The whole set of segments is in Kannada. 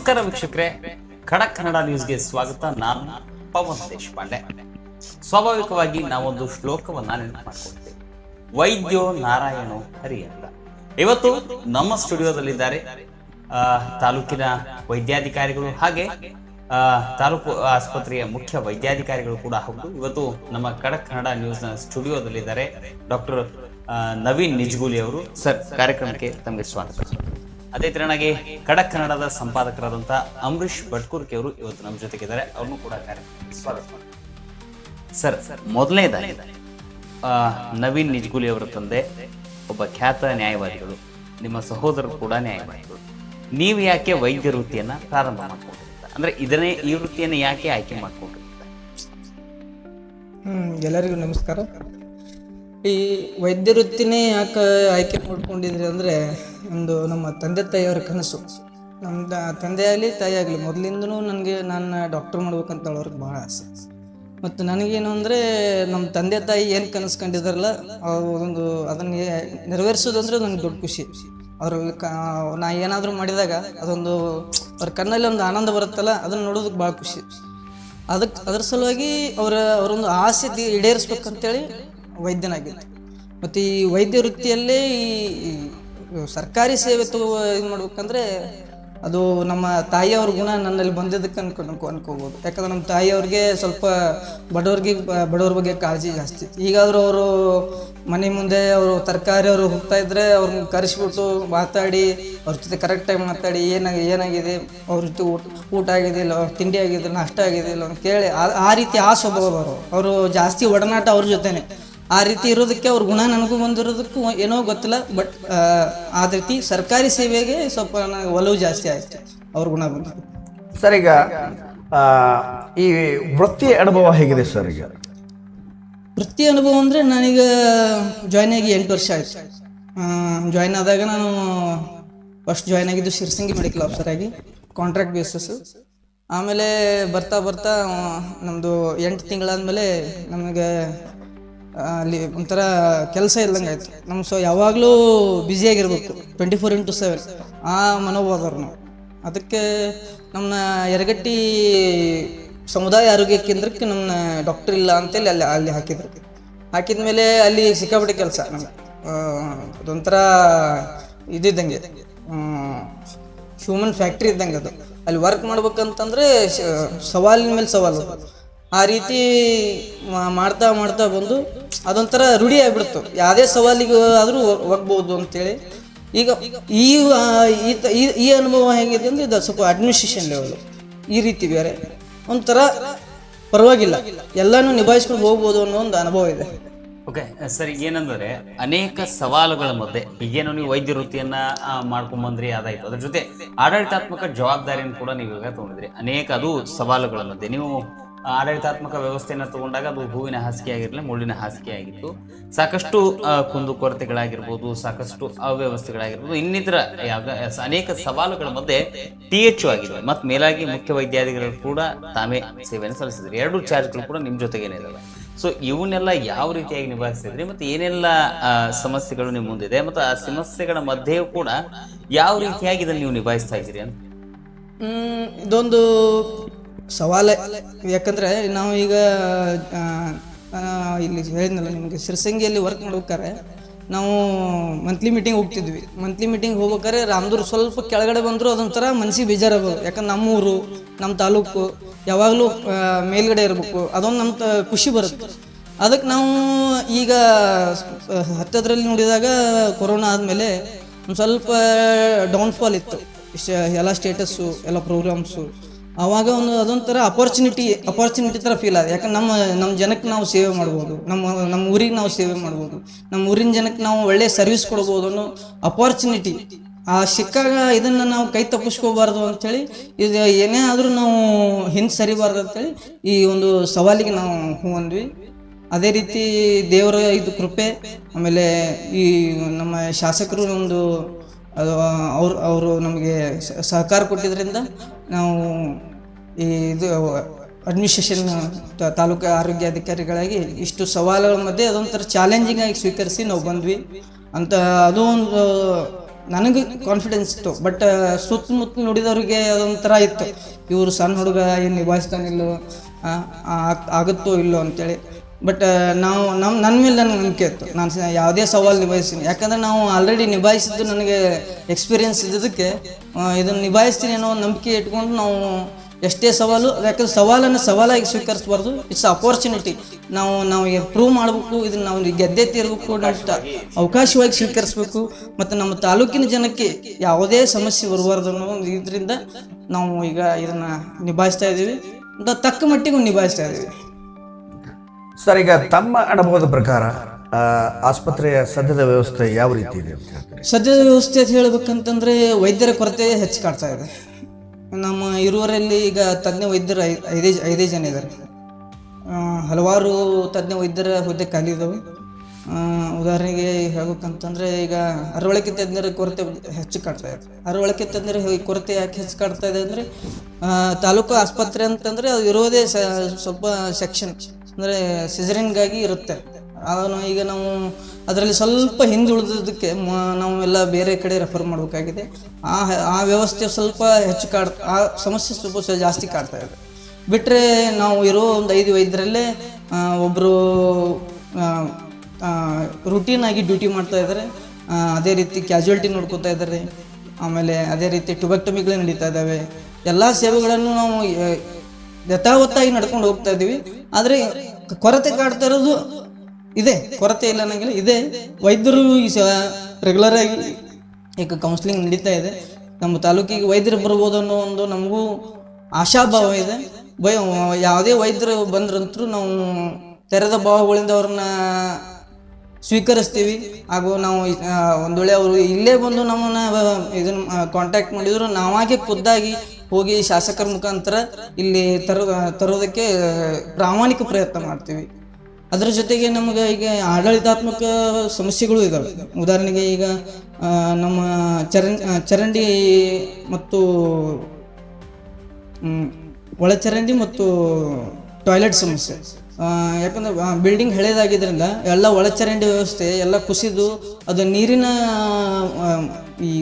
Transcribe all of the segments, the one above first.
ನಮಸ್ಕಾರ ವೀಕ್ಷಕರೇ. ಖಡಕ್ ಕನ್ನಡ ನ್ಯೂಸ್ಗೆ ಸ್ವಾಗತ. ನಾನು ಪವನ್ ದೇಶಪಾಂಡೆ. ಸ್ವಾಭಾವಿಕವಾಗಿ ನಾವೊಂದು ಶ್ಲೋಕವನ್ನ ನೆನಪು ಮಾಡ್ಕೊಳ್ತೇವೆ ವೈದ್ಯೋ ನಾರಾಯಣೋ ಹರಿ ಇವತ್ತು ನಮ್ಮ ಸ್ಟುಡಿಯೋದಲ್ಲಿದ್ದಾರೆ ಆ, ತಾಲೂಕಿನ ವೈದ್ಯಾಧಿಕಾರಿಗಳು ಹಾಗೆ ಆ, ತಾಲೂಕು ಆಸ್ಪತ್ರೆಯ ಮುಖ್ಯ ವೈದ್ಯಾಧಿಕಾರಿಗಳು ಕೂಡ ಹೌದು. ಇವತ್ತು ನಮ್ಮ ಖಡಕ್ ಕನ್ನಡ ನ್ಯೂಸ್ನ ಸ್ಟುಡಿಯೋದಲ್ಲಿದ್ದಾರೆ ಡಾಕ್ಟರ್ ನವೀನ್ ನಿಜ್ಗೂಲಿ ಅವರು. ಸರ್ ಕಾರ್ಯಕ್ರಮಕ್ಕೆ ತಮಗೆ ಸ್ವಾಗತ. ಅದೇ ತರನಾಗಿ ಕಡಕ್ ಕನ್ನಡದ ಸಂಪಾದಕರಾದಂತಹ ಅಂಬರೀಷ್ ಭಟ್ಕುರ್ಕಿ ಅವರು ಇವತ್ತು ನಮ್ಮ ಜೊತೆಗಿದ್ದಾರೆ. ಅವ್ರನ್ನು ಕೂಡ ಸ್ವಾಗತ. ಸರ್, ಮೊದಲನೇದಾಗಿ ನವೀನ್ ನಿಜ್ಗುಲಿ ಅವರ ತಂದೆ, ಒಬ್ಬ ಖ್ಯಾತ ನ್ಯಾಯವಾದಿಗಳು, ನಿಮ್ಮ ಸಹೋದರರು ಕೂಡ ನ್ಯಾಯವಾದಿಗಳು. ನೀವು ಯಾಕೆ ವೈದ್ಯ ವೃತ್ತಿಯನ್ನ ಪ್ರಾರಂಭ ಮಾಡ್ಕೊಂಡಿರ್ತ ಅಂದ್ರೆ ಇದನ್ನೇ ಈ ವೃತ್ತಿಯನ್ನು ಯಾಕೆ ಆಯ್ಕೆ ಮಾಡ್ಕೊಂಡಿರ್ತಾರೆ ಹ್ಮ್, ಎಲ್ಲರಿಗೂ ನಮಸ್ಕಾರ. ಈ ವೈದ್ಯ ವೃತ್ತಿನೇ ಯಾಕೆ ಆಯ್ಕೆ ಮಾಡ್ಕೊಂಡಿದ್ರಿ ಅಂದರೆ ಒಂದು ನಮ್ಮ ತಂದೆ ತಾಯಿಯವರ ಕನಸು. ನಮ್ಮ ತಂದೆ ಆಗಲಿ ತಾಯಿ ಆಗಲಿ ಮೊದಲಿಂದನೂ ನನಗೆ ನಾನು ಡಾಕ್ಟರ್ ಮಾಡ್ಬೇಕಂತ ಅವ್ರಿಗೆ ಭಾಳ ಆಸೆ. ಮತ್ತು ನನಗೇನು ಅಂದರೆ ನಮ್ಮ ತಂದೆ ತಾಯಿ ಏನು ಕನಸು ಕಂಡಿದಾರಲ್ಲ ಒಂದು ಅದನ್ನು ನೆರವೇರಿಸೋದಂದ್ರೆ ನನಗೆ ದೊಡ್ಡ ಖುಷಿ. ಅವ್ರ ನಾ ಏನಾದರೂ ಮಾಡಿದಾಗ ಅದೊಂದು ಅವ್ರ ಕಣ್ಣಲ್ಲಿ ಒಂದು ಆನಂದ ಬರುತ್ತಲ್ಲ, ಅದನ್ನು ನೋಡೋದಕ್ಕೆ ಭಾಳ ಖುಷಿ. ಅದಕ್ಕೆ ಅದ್ರ ಸಲುವಾಗಿ ಅವರ, ಅವರೊಂದು ಆಸೆ ಈಡೇರಿಸ್ಬೇಕಂತೇಳಿ ವೈದ್ಯನಾಗಿದ್ದೆ. ಮತ್ತು ಈ ವೈದ್ಯ ವೃತ್ತಿಯಲ್ಲೇ ಈ ಸರ್ಕಾರಿ ಸೇವೆ ತಗೋ ಇದು ಮಾಡ್ಬೇಕಂದ್ರೆ ಅದು ನಮ್ಮ ತಾಯಿಯವ್ರ ಗುಣ ನನ್ನಲ್ಲಿ ಬಂದಿದ್ದಕ್ಕೆ ಅನ್ಕೊ ಅನ್ಕೊ, ಅನ್ಕೋಬೋದು. ಯಾಕಂದ್ರೆ ನಮ್ಮ ತಾಯಿಯವ್ರಿಗೆ ಸ್ವಲ್ಪ ಬಡವ್ರಿಗೆ, ಬಡವ್ರ ಬಗ್ಗೆ ಕಾಳಜಿ ಜಾಸ್ತಿ. ಈಗಾದರೂ ಅವರು ಮನೆ ಮುಂದೆ ಅವರು ತರಕಾರಿ ಅವರು ಹೋಗ್ತಾ ಇದ್ರೆ ಅವ್ರನ್ನ ಕರೆಸ್ಬಿಟ್ಟು ಮಾತಾಡಿ, ಅವ್ರ ಜೊತೆ ಕರೆಕ್ಟಾಗಿ ಮಾತಾಡಿ, ಏನಾಗಿ, ಏನಾಗಿದೆ, ಅವ್ರ ಜೊತೆ ಊಟ ಊಟ ಆಗಿದೆ ಇಲ್ಲ ತಿಂಡಿ ಆಗಿದೆ ನಾಷ್ಟ ಆಗಿದೆ ಇಲ್ಲ ಕೇಳಿ ಆ ರೀತಿ ಆ ಸ್ವಭಾವ ಅವರು ಅವರು ಜಾಸ್ತಿ ಒಡನಾಟ ಅವ್ರ ಜೊತೆನೆ. ಆ ರೀತಿ ಇರೋದಕ್ಕೆ ಅವ್ರ ಗುಣ ನನಗೂ ಬಂದಿರೋದಕ್ಕೂ ಏನೋ ಗೊತ್ತಿಲ್ಲ ಬಟ್ ಆ ರೀತಿ ಸರ್ಕಾರಿ ಸೇವೆಗೆ ಸ್ವಲ್ಪ ನನಗೆ ಒಲವು ಜಾಸ್ತಿ ಆಯ್ತು ಅವ್ರ ಗುಣ ಬಂದಿದ್ದು ಸರ್ ಈಗ ಈ ವೃತ್ತಿ ಅನುಭವ ಹೇಗಿದೆ ಸರ್ ಈಗ? ವೃತ್ತಿ ಅನುಭವ ಅಂದರೆ ನನಗೆ ಜಾಯ್ನ್ ಆಗಿ ಎಂಟು ವರ್ಷ ಆಯ್ತು. ಜಾಯ್ನ್ ಆದಾಗ ನಾನು ಫಸ್ಟ್ ಜಾಯ್ನ್ ಆಗಿದ್ದು ಶಿರ್ಸಂಗಿ ಮೆಡಿಕಲ್ ಆಫೀಸರ್ ಆಗಿ ಕಾಂಟ್ರಾಕ್ಟ್ ಬೇಸಸ್ ಆಮೇಲೆ ಬರ್ತಾ ಬರ್ತಾ ನಮ್ಮದು ಎಂಟು ತಿಂಗಳಾದ್ಮೇಲೆ ನಮಗೆ ಅಲ್ಲಿ ಒಂಥರ ಕೆಲಸ ಇಲ್ದಂಗೆ ಆಯ್ತು. ನಮ್ಮ ಸೊ ಯಾವಾಗಲೂ ಬ್ಯುಸಿಯಾಗಿರ್ಬೇಕು ಟ್ವೆಂಟಿ ಫೋರ್ ಇಂಟು ಸೆವೆನ್ ಆ ಮನೋಭಾವದವ್ರು ನಾವು. ಅದಕ್ಕೆ ನಮ್ಮನ್ನ ಎರಗಟ್ಟಿ ಸಮುದಾಯ ಆರೋಗ್ಯ ಕೇಂದ್ರಕ್ಕೆ ನಮ್ಮನ್ನ ಡಾಕ್ಟರ್ ಇಲ್ಲ ಅಂತೇಳಿ ಅಲ್ಲಿ ಅಲ್ಲಿ ಹಾಕಿದ್ರು. ಹಾಕಿದ ಮೇಲೆ ಅಲ್ಲಿ ಸಿಕ್ಕಾಪಟ್ಟೆ ಕೆಲಸ ನಮ್ಗೆ. ಅದೊಂಥರ ಇದಿದ್ದಂಗೆ. ಹ್ಯೂಮನ್ ಫ್ಯಾಕ್ಟ್ರಿ ಇದ್ದಂಗೆ ಅದು. ಅಲ್ಲಿ ವರ್ಕ್ ಮಾಡ್ಬೇಕಂತಂದ್ರೆ ಸವಾಲಿನ ಮೇಲೆ ಸವಾಲು. ಆ ರೀತಿ ಮಾಡ್ತಾ ಮಾಡ್ತಾ ಬಂದು ಅದೊಂಥರ ರೂಢಿ ಆಗಿಬಿಡ್ತು. ಯಾವುದೇ ಸವಾಲಿಗೆ ಆದರೂ ಹೋಗ್ಬೋದು ಅಂತೇಳಿ. ಈಗ ಈ ಈ ಅನುಭವ ಹೇಗಿದೆ ಅಂದರೆ ಇದು ಸ್ವಲ್ಪ ಅಡ್ಮಿನಿಸ್ಟ್ರೇಷನ್ ಲೆವೆಲ್ ಈ ರೀತಿ ಬೇರೆ. ಒಂಥರ ಪರವಾಗಿಲ್ಲ. ಎಲ್ಲನೂ ನಿಭಾಯಿಸ್ಕೊಂಡು ಹೋಗ್ಬೋದು ಅನ್ನೋ ಒಂದು ಅನುಭವ ಇದೆ. ಓಕೆ, ಸರ್, ಏನಂದ್ರೆ ಅನೇಕ ಸವಾಲುಗಳ ಮಧ್ಯೆ, ಈಗೇನು ನೀವು ವೈದ್ಯ ವೃತ್ತಿಯನ್ನ ಮಾಡ್ಕೊಂಡ್ ಬಂದ್ರಿ ಅದಾಯ್ತು. ಅದ್ರ ಜೊತೆ ಆಡಳಿತಾತ್ಮಕ ಜವಾಬ್ದಾರಿಯನ್ನು ಕೂಡ ನೀವು ಇವಾಗ ತಗೊಂಡಿದ್ರಿ. ಅನೇಕ ಅದು ಸವಾಲುಗಳ ಮಧ್ಯೆ. ನೀವು ಆಡಳಿತಾತ್ಮಕ ವ್ಯವಸ್ಥೆಯನ್ನು ತಗೊಂಡಾಗ ಅದು ಹೂವಿನ ಹಾಸಿಗೆ ಆಗಿರಲಿ ಮುಳ್ಳಿನ ಹಾಸಿಗೆ ಆಗಿತ್ತು ಸಾಕಷ್ಟು ಕುಂದುಕೊರತೆಗಳಾಗಿರ್ಬೋದು ಕುಂದು ಕೊರತೆಗಳಾಗಿರ್ಬೋದು, ಸಾಕಷ್ಟು ಅವ್ಯವಸ್ಥೆಗಳಾಗಿರ್ಬೋದು, ಇನ್ನಿತರ ಯಾವ ಅನೇಕ ಸವಾಲುಗಳ ಮಧ್ಯೆ ಟಿ ಎಚ್ ಆಗಿದೆ ಮತ್ತು ಮೇಲಾಗಿ ಮುಖ್ಯ ವೈದ್ಯಾಧಿಕಾರಿಗಳು ಕೂಡ ತಾವೇ ಸೇವೆಯನ್ನು ಸಲ್ಲಿಸಿದ್ರು. ಎರಡು ಚಾರ್ಜ್ಗಳು ಕೂಡ ನಿಮ್ಮ ಜೊತೆಗೇನೆ ಇದಾವೆ. ಸೊ, ಇವನ್ನೆಲ್ಲ ಯಾವ ರೀತಿಯಾಗಿ ನಿಭಾಯಿಸಿದ್ರಿ? ಮತ್ತು ಏನೆಲ್ಲ ಸಮಸ್ಯೆಗಳು ನಿಮ್ಮ ಮುಂದಿದೆ? ಮತ್ತು ಆ ಸಮಸ್ಯೆಗಳ ಮಧ್ಯೆಯೂ ಕೂಡ ಯಾವ ರೀತಿಯಾಗಿ ಇದನ್ನು ನೀವು ನಿಭಾಯಿಸ್ತಾ ಇದ್ದೀರಿ ಅಂತ? ಇದೊಂದು ಸವಾಲೆ, ಯಾಕಂದ್ರೆ ನಾವು ಈಗ ಇಲ್ಲಿ ಹೇಳಿದ್ನಲ್ಲ ನಿಮಗೆ, ಸಿರ್ಸಂಗಿಯಲ್ಲಿ ವರ್ಕ್ ಮಾಡ್ಬೇಕಾರೆ ನಾವು ಮಂತ್ಲಿ ಮೀಟಿಂಗ್ ಹೋಗ್ತಿದ್ವಿ. ಮಂತ್ಲಿ ಮೀಟಿಂಗ್ ಹೋಗ್ಬೇಕಾದ್ರೆ ರಾಮದೂರ್ ಸ್ವಲ್ಪ ಕೆಳಗಡೆ ಬಂದರೂ ಅದೊಂಥರ ಮನ್ಸಿಗೆ ಬೇಜಾರಾಗೋದು. ಯಾಕಂದ್ರೆ ನಮ್ಮ ಊರು ನಮ್ಮ ತಾಲೂಕು ಯಾವಾಗಲೂ ಮೇಲ್ಗಡೆ ಇರಬೇಕು. ಅದೊಂದು ನಮ್ಮ ಖುಷಿ ಬರುತ್ತೆ. ಅದಕ್ಕೆ ನಾವು ಈಗ ಹತ್ತದ್ರಲ್ಲಿ ನೋಡಿದಾಗ ಕೊರೋನಾ ಆದಮೇಲೆ ಒಂದು ಸ್ವಲ್ಪ ಡೌನ್ಫಾಲ್ ಇತ್ತು. ಎಲ್ಲ ಸ್ಟೇಟಸ್ಸು ಎಲ್ಲ ಪ್ರೋಗ್ರಾಮ್ಸು ಆವಾಗ ಒಂದು ಅದೊಂಥರ ಅಪರ್ಚುನಿಟಿ ಅಪರ್ಚುನಿಟಿ ಥರ ಫೀಲ್ ಆದ. ಯಾಕಂದ್ರೆ ನಮ್ಮ ನಮ್ಮ ಜನಕ್ಕೆ ನಾವು ಸೇವೆ ಮಾಡ್ಬೋದು. ನಮ್ಮ ನಮ್ಮ ಊರಿಗೆ ನಾವು ಸೇವೆ ಮಾಡ್ಬೋದು. ನಮ್ಮ ಊರಿನ ಜನಕ್ಕೆ ನಾವು ಒಳ್ಳೆ ಸರ್ವಿಸ್ ಕೊಡ್ಬೋದು ಅನ್ನೋ ಅಪರ್ಚುನಿಟಿ ಆ ಸಿಕ್ಕಾಗ ಇದನ್ನು ನಾವು ಕೈ ತಪ್ಪಿಸ್ಕೋಬಾರ್ದು ಅಂಥೇಳಿ ಇದು ಏನೇ ಆದರೂ ನಾವು ಹಿಂದೆ ಸರಿಬಾರ್ದು ಅಂತೇಳಿ ಈ ಒಂದು ಸವಾಲಿಗೆ ನಾವು ಹೂವಂದ್ವಿ ಅದೇ ರೀತಿ ದೇವರ ಇದು ಕೃಪೆ, ಆಮೇಲೆ ಈ ನಮ್ಮ ಶಾಸಕರು ಒಂದು ಅದು ಅವ್ರು, ಅವರು ನಮಗೆ ಸಹಕಾರ ಕೊಟ್ಟಿದ್ದರಿಂದ ನಾವು ಈ ಇದು ಅಡ್ಮಿನಿಸ್ಟ್ರೇಷನ್ ತಾಲೂಕು ಆರೋಗ್ಯಾಧಿಕಾರಿಗಳಾಗಿ ಇಷ್ಟು ಸವಾಲುಗಳ ಮಧ್ಯೆ ಅದೊಂಥರ ಚಾಲೆಂಜಿಂಗ್ ಆಗಿ ಸ್ವೀಕರಿಸಿ ನಾವು ಬಂದ್ವಿ. ಅಂತ, ಅದು ಒಂದು ನನಗೆ ಕಾನ್ಫಿಡೆನ್ಸ್ ಇತ್ತು. ಬಟ್ ಸುತ್ತಮುತ್ತ ನೋಡಿದವ್ರಿಗೆ ಅದೊಂಥರ ಇತ್ತು. ಇವರು ಸಣ್ಣ ಹುಡುಗ, ಏನು ನಿಭಾಯಿಸ್ತಾನಿಲ್ಲೋ ಆಗುತ್ತೋ ಇಲ್ಲೋ ಅಂತೇಳಿ. ಬಟ್ ನಾವು ನಮ್ಮ ನನ್ನ ಮೇಲೆ ನನಗೆ ನಂಬಿಕೆ ಇತ್ತು. ನಾನು ಯಾವುದೇ ಸವಾಲು ನಿಭಾಯಿಸ್ತೀನಿ. ಯಾಕಂದ್ರೆ ನಾವು ಆಲ್ರೆಡಿ ನಿಭಾಯಿಸಿದ್ದು ನನಗೆ ಎಕ್ಸ್ಪೀರಿಯನ್ಸ್ ಇದ್ದದಕ್ಕೆ ಇದನ್ನು ನಿಭಾಯಿಸ್ತೀನಿ ಅನ್ನೋ ಒಂದು ನಂಬಿಕೆ ಇಟ್ಕೊಂಡು ನಾವು ಎಷ್ಟೇ ಸವಾಲು, ಯಾಕಂದ್ರೆ ಸವಾಲನ್ನು ಸವಾಲಾಗಿ ಸ್ವೀಕರಿಸಬಾರ್ದು. ಇಟ್ಸ್ ಅಪೋರ್ಚುನಿಟಿ ನಾವು ನಾವು ಪ್ರೂವ್ ಮಾಡಬೇಕು, ಇದನ್ನು ನಾವು ಗೆದ್ದೆ ತೀರಬೇಕು ತ- ಅವಕಾಶವಾಗಿ ಸ್ವೀಕರಿಸಬೇಕು. ಮತ್ತು ನಮ್ಮ ತಾಲೂಕಿನ ಜನಕ್ಕೆ ಯಾವುದೇ ಸಮಸ್ಯೆ ಬರಬಾರ್ದು ಅನ್ನೋ ಇದರಿಂದ ನಾವು ಈಗ ಇದನ್ನು ನಿಭಾಯಿಸ್ತಾ ಇದ್ದೀವಿ. ತಕ್ಕ ಮಟ್ಟಿಗೆ ನಿಭಾಯಿಸ್ತಾ ಇದ್ದೀವಿ. ಸರ್, ಈಗ ತಮ್ಮ ಅನುಭವದ ಪ್ರಕಾರ ಆಸ್ಪತ್ರೆಯ ಸದ್ಯದ ವ್ಯವಸ್ಥೆ ಯಾವ ರೀತಿ ಇದೆ ಸದ್ಯದ ವ್ಯವಸ್ಥೆ ಅಂತ ಹೇಳ್ಬೇಕಂತಂದ್ರೆ ವೈದ್ಯರ ಕೊರತೆ ಹೆಚ್ಚು ಕಾಡ್ತಾ ಇದೆ. ನಮ್ಮ ಇರುವರಲ್ಲಿ ಈಗ ತಜ್ಞ ವೈದ್ಯರು ಐದೇ ಐದೇ ಜನ ಇದ್ದಾರೆ. ಹಲವಾರು ತಜ್ಞ ವೈದ್ಯರ ಹುದ್ದೆ ಖಾಲಿ ಇದ್ದಾವೆ ಉದಾಹರಣೆಗೆ ಹೇಳ್ಬೇಕಂತಂದ್ರೆ ಈಗ ಅರವಳಿಕೆ ತಜ್ಞರ ಕೊರತೆ ಹೆಚ್ಚು ಕಾಡ್ತಾ ಇದೆ. ಅರವಳಿಕೆ ತಜ್ಞರ ಕೊರತೆ ಯಾಕೆ ಹೆಚ್ಚು ಕಾಡ್ತಾ ಇದೆ ಅಂದರೆ ತಾಲೂಕು ಆಸ್ಪತ್ರೆ ಅಂತಂದರೆ ಅದು ಇರೋದೇ ಸ್ವಲ್ಪ ಸೆಕ್ಷನ್. ಅಂದರೆ ಸಿಸರಿನ್ಗಾಗಿ ಇರುತ್ತೆ. ಅದನ್ನು ಈಗ ನಾವು ಅದರಲ್ಲಿ ಸ್ವಲ್ಪ ಹಿಂದುಳಿದಕ್ಕೆ ಮ- ನಾವೆಲ್ಲ ಬೇರೆ ಕಡೆ ರೆಫರ್ ಮಾಡಬೇಕಾಗಿದೆ. ಆ ಆ ವ್ಯವಸ್ಥೆ ಸ್ವಲ್ಪ ಹೆಚ್ಚು ಕಾಡ್, ಆ ಸಮಸ್ಯೆ ಸ್ವಲ್ಪ ಜಾಸ್ತಿ ಕಾಡ್ತಾ ಇದೆ. ಬಿಟ್ಟರೆ ನಾವು ಇರೋ ಒಂದು ಐದು ವೈದ್ಯರಲ್ಲೇ ಒಬ್ಬರು ಆಗಿ ಡ್ಯೂಟಿ ಮಾಡ್ತಾ ಇದ್ದಾರೆ. ಅದೇ ರೀತಿ ಕ್ಯಾಶುವಲ್ಟಿ ನೋಡ್ಕೋತಾ ಇದ್ದಾರೆ. ಆಮೇಲೆ ಅದೇ ರೀತಿ ಟುಬೆಕ್ಟಮಿಗಳು ನಡೀತಾ ಇದ್ದಾವೆ. ಎಲ್ಲ ಸೇವೆಗಳನ್ನು ನಾವು ಯಥಾವತ್ತಾಗಿ ನಡ್ಕೊಂಡು ಹೋಗ್ತಾ ಇದ್ದೀವಿ. ಆದರೆ ಕೊರತೆ ಕಾಡ್ತಾ ಇರೋದು ಇದೆ. ಕೊರತೆ ಇಲ್ಲ ಅನ್ನಂಗಿಲ್ಲ, ಇದೆ. ವೈದ್ಯರು ಈ ರೆಗ್ಯುಲರ್ ಆಗಿ ಈಗ ಕೌನ್ಸಿಲಿಂಗ್ ನಡೀತಾ ಇದೆ. ನಮ್ಮ ತಾಲೂಕಿಗೆ ವೈದ್ಯರು ಬರ್ಬೋದು ಅನ್ನೋ ಒಂದು ನಮಗೂ ಆಶಾಭಾವ ಇದೆ. ಭಯ ಯಾವುದೇ ವೈದ್ಯರು ಬಂದ್ರಂತರೂ ನಾವು ತೆರೆದ ಭಾವಗಳಿಂದ ಅವ್ರನ್ನ ಸ್ವೀಕರಿಸ್ತೀವಿ. ಹಾಗೂ ನಾವು ಒಂದು ವೇಳೆ ಅವರು ಇಲ್ಲೇ ಬಂದು ನಮ್ಮನ್ನ, ಇದನ್ನ ಕಾಂಟ್ಯಾಕ್ಟ್ ಮಾಡಿದ್ರು ನಾವಾಗೆ ಖುದ್ದಾಗಿ ಹೋಗಿ ಶಾಸಕರ ಮುಖಾಂತರ ಇಲ್ಲಿ ತರೋ, ತರೋದಕ್ಕೆ ಪ್ರಾಮಾಣಿಕ ಪ್ರಯತ್ನ ಮಾಡ್ತೀವಿ. ಅದರ ಜೊತೆಗೆ ನಮಗೆ ಈಗ ಆಡಳಿತಾತ್ಮಕ ಸಮಸ್ಯೆಗಳು ಇದ್ದಾವೆ ಉದಾಹರಣೆಗೆ ಈಗ ನಮ್ಮ ಚರಂ ಚರಂಡಿ ಮತ್ತು ಒಳಚರಂಡಿ ಮತ್ತು ಟಾಯ್ಲೆಟ್ ಸಮಸ್ಯೆ. ಯಾಕಂದ್ರೆ ಬಿಲ್ಡಿಂಗ್ ಹಳೇದಾಗಿದ್ದರಿಂದ ಎಲ್ಲ ಒಳಚರಂಡಿ ವ್ಯವಸ್ಥೆ ಎಲ್ಲ ಕುಸಿದು ಅದು ನೀರಿನ ಈ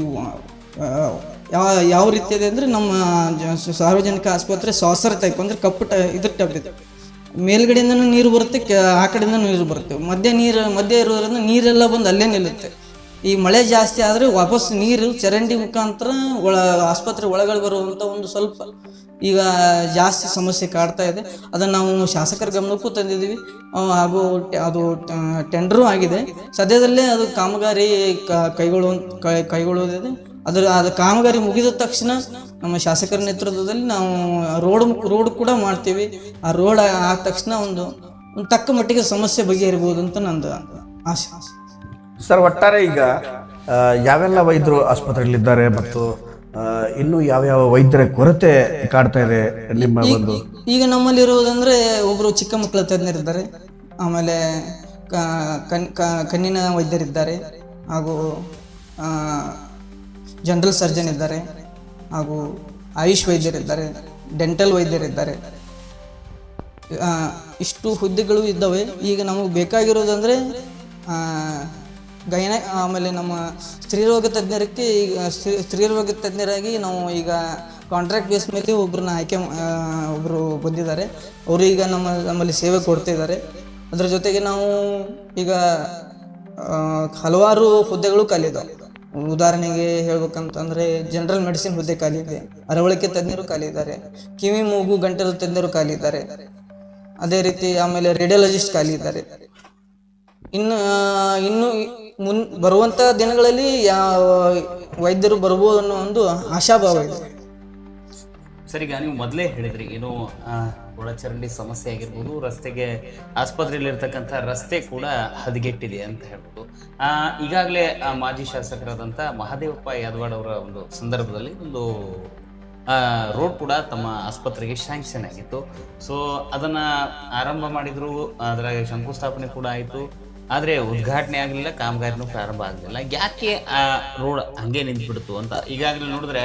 ಯಾವ ಯಾವ ರೀತಿ ಇದೆ ಅಂದರೆ ನಮ್ಮ ಸಾರ್ವಜನಿಕ ಆಸ್ಪತ್ರೆ ಸಾಸರ್ ಟೈಪ್ ಅಂದರೆ ಕಪ್ಪು ಟ, ಇದ್ರ ಟೈಪ್ ಇದೆ. ಮೇಲ್ಗಡೆಯಿಂದನೂ ನೀರು ಬರುತ್ತೆ, ಕೆ- ಆ ಕಡೆಯಿಂದ ನೀರು ಬರುತ್ತೆ. ಮಧ್ಯ ನೀರು, ಮಧ್ಯೆ ಇರೋದ್ರಿಂದ ನೀರೆಲ್ಲ ಬಂದು ಅಲ್ಲೇ ನಿಲ್ಲುತ್ತೆ. ಈ ಮಳೆ ಜಾಸ್ತಿ ಆದರೆ ವಾಪಸ್ ನೀರು ಚರಂಡಿ ಮುಖಾಂತರ ಒಳ, ಆಸ್ಪತ್ರೆ ಒಳಗಡೆ ಬರುವಂಥ ಒಂದು ಸ್ವಲ್ಪ ಈಗ ಜಾಸ್ತಿ ಸಮಸ್ಯೆ ಕಾಡ್ತಾ ಇದೆ. ಅದನ್ನು ನಾವು ಶಾಸಕರ ಗಮನಕ್ಕೂ ತಂದಿದ್ದೀವಿ. ಹಾಗೂ ಅದು ಟೆಂಡರೂ ಆಗಿದೆ. ಸದ್ಯದಲ್ಲೇ ಅದು ಕಾಮಗಾರಿ ಕೈಗೊಳ್ಳುವ, ಕೈ, ಕೈಗೊಳ್ಳುವುದಿದೆ. ಅದರ ಅದು ಕಾಮಗಾರಿ ಮುಗಿದ ತಕ್ಷಣ ನಮ್ಮ ಶಾಸಕರ ನೇತೃತ್ವದಲ್ಲಿ ನಾವು ರೋಡ್ ರೋಡ್ ಕೂಡ ಮಾಡ್ತೀವಿ. ಆ ರೋಡ್ ಆದ ತಕ್ಷಣ ಒಂದು ಒಂದು ತಕ್ಕ ಮಟ್ಟಿಗೆ ಸಮಸ್ಯೆ ಬಗೆಹರಿಬಹುದು ಅಂತ ನಂದು ಆಸೆ ಸರ್ ಒಟ್ಟಾರೆ ಈಗ ಯಾವೆಲ್ಲ ವೈದ್ಯರು ಆಸ್ಪತ್ರೆಯಲ್ಲಿದ್ದಾರೆ ಮತ್ತು ಇನ್ನು ಯಾವ ಯಾವ್ಯಾವ ವೈದ್ಯರ ಕೊರತೆ ಕಾಡ್ತಾ ಇದೆ ನಿಮ್ಮ ಒಂದು ಈಗ ನಮ್ಮಲ್ಲಿ ಇರುವುದಂದ್ರೆ ಒಬ್ಬರು ಚಿಕ್ಕ ಮಕ್ಕಳ ತಜ್ಞರಿದ್ದಾರೆ ಆಮೇಲೆ ಕಣ್ಣಿನ ವೈದ್ಯರಿದ್ದಾರೆ. ಹಾಗೂ ಜನರಲ್ ಸರ್ಜನ್ ಇದ್ದಾರೆ ಹಾಗೂ ಆಯುಷ್ ವೈದ್ಯರಿದ್ದಾರೆ ಡೆಂಟಲ್ ವೈದ್ಯರಿದ್ದಾರೆ ಇಷ್ಟು ಹುದ್ದೆಗಳು ಇದ್ದಾವೆ, ಈಗ ನಮಗೆ ಬೇಕಾಗಿರೋದಂದರೆ ಗೈನ, ಆಮೇಲೆ ನಮ್ಮ ಸ್ತ್ರೀರೋಗ ತಜ್ಞರಕ್ಕೆ ಈಗ, ಸ್ತ್ರೀ, ಸ್ತ್ರೀರೋಗ ತಜ್ಞರಾಗಿ ನಾವು ಈಗ ಕಾಂಟ್ರಾಕ್ಟ್ ಬೇಸ್ ಮೇಲೆ ಒಬ್ಬರನ್ನ ಆಯ್ಕೆ ಒಬ್ಬರು ಬಂದಿದ್ದಾರೆ. ಅವರು ಈಗ ನಮ್ಮ, ನಮ್ಮಲ್ಲಿ ಸೇವೆ ಕೊಡ್ತಿದ್ದಾರೆ ಅದರ ಜೊತೆಗೆ ನಾವು ಈಗ ಹಲವಾರು ಹುದ್ದೆಗಳು ಖಾಲಿ ಇದಾವೆ. ಉದಾಹರಣೆಗೆ ಹೇಳ್ಬೇಕಂತಂದ್ರೆ ಜನರಲ್ ಮೆಡಿಸಿನ್ ಹುದ್ದೆ ಖಾಲಿ ಇದೆ, ಅರವಳಿಕೆ ತಜ್ಞರು ಖಾಲಿ ಇದ್ದಾರೆ, ಕಿವಿ, ಮೂಗು, ಗಂಟಲು ತಜ್ಞರು ಖಾಲಿ ಇದ್ದಾರೆ. ಅದೇ ರೀತಿ ಆಮೇಲೆ ರೇಡಿಯಾಲಜಿಸ್ಟ್ ಖಾಲಿ ಇದ್ದಾರೆ. ಇನ್ನು ಇನ್ನು ಮುನ್ ಬರುವಂಥ ದಿನಗಳಲ್ಲಿ ಯಾವ ವೈದ್ಯರು ಬರ್ಬೋದು ಅನ್ನೋ ಒಂದು ಆಶಾಭಾವ ಇದೆ. ಸರಿ ಈಗ ನೀವು ಮೊದಲೇ ಹೇಳಿದ್ರಿ, ಏನು ಒಳಚರಂಡಿ ಸಮಸ್ಯೆ ಆಗಿರ್ಬೋದು, ರಸ್ತೆಗೆ ಆಸ್ಪತ್ರೆಯಲ್ಲಿ ಇರ್ತಕ್ಕಂಥ ರಸ್ತೆ ಕೂಡ ಹದಗೆಟ್ಟಿದೆ ಅಂತ ಹೇಳ್ಬೋದು. ಈಗಾಗಲೇ ಮಾಜಿ ಶಾಸಕರಾದಂಥ ಮಹಾದೇವಪ್ಪ ಯಾದವಾಡ್ ಅವರ ಒಂದು ಸಂದರ್ಭದಲ್ಲಿ ಒಂದು ರೋಡ್ ಕೂಡ ತಮ್ಮ ಆಸ್ಪತ್ರೆಗೆ ಶಾಂಕ್ಷನ್ ಆಗಿತ್ತು. ಸೊ, ಅದನ್ನು ಆರಂಭ ಮಾಡಿದ್ರು ಅದರ ಶಂಕುಸ್ಥಾಪನೆ ಕೂಡ ಆಯಿತು. ಆದರೆ ಉದ್ಘಾಟನೆ ಆಗಲಿಲ್ಲ, ಕಾಮಗಾರಿನೂ ಪ್ರಾರಂಭ ಆಗಲಿಲ್ಲ. ಯಾಕೆ ಆ ರೋಡ್ ಹಂಗೆ ನಿಂತ್ಬಿಡ್ತು ಅಂತ ಈಗಾಗಲೇ ನೋಡಿದ್ರೆ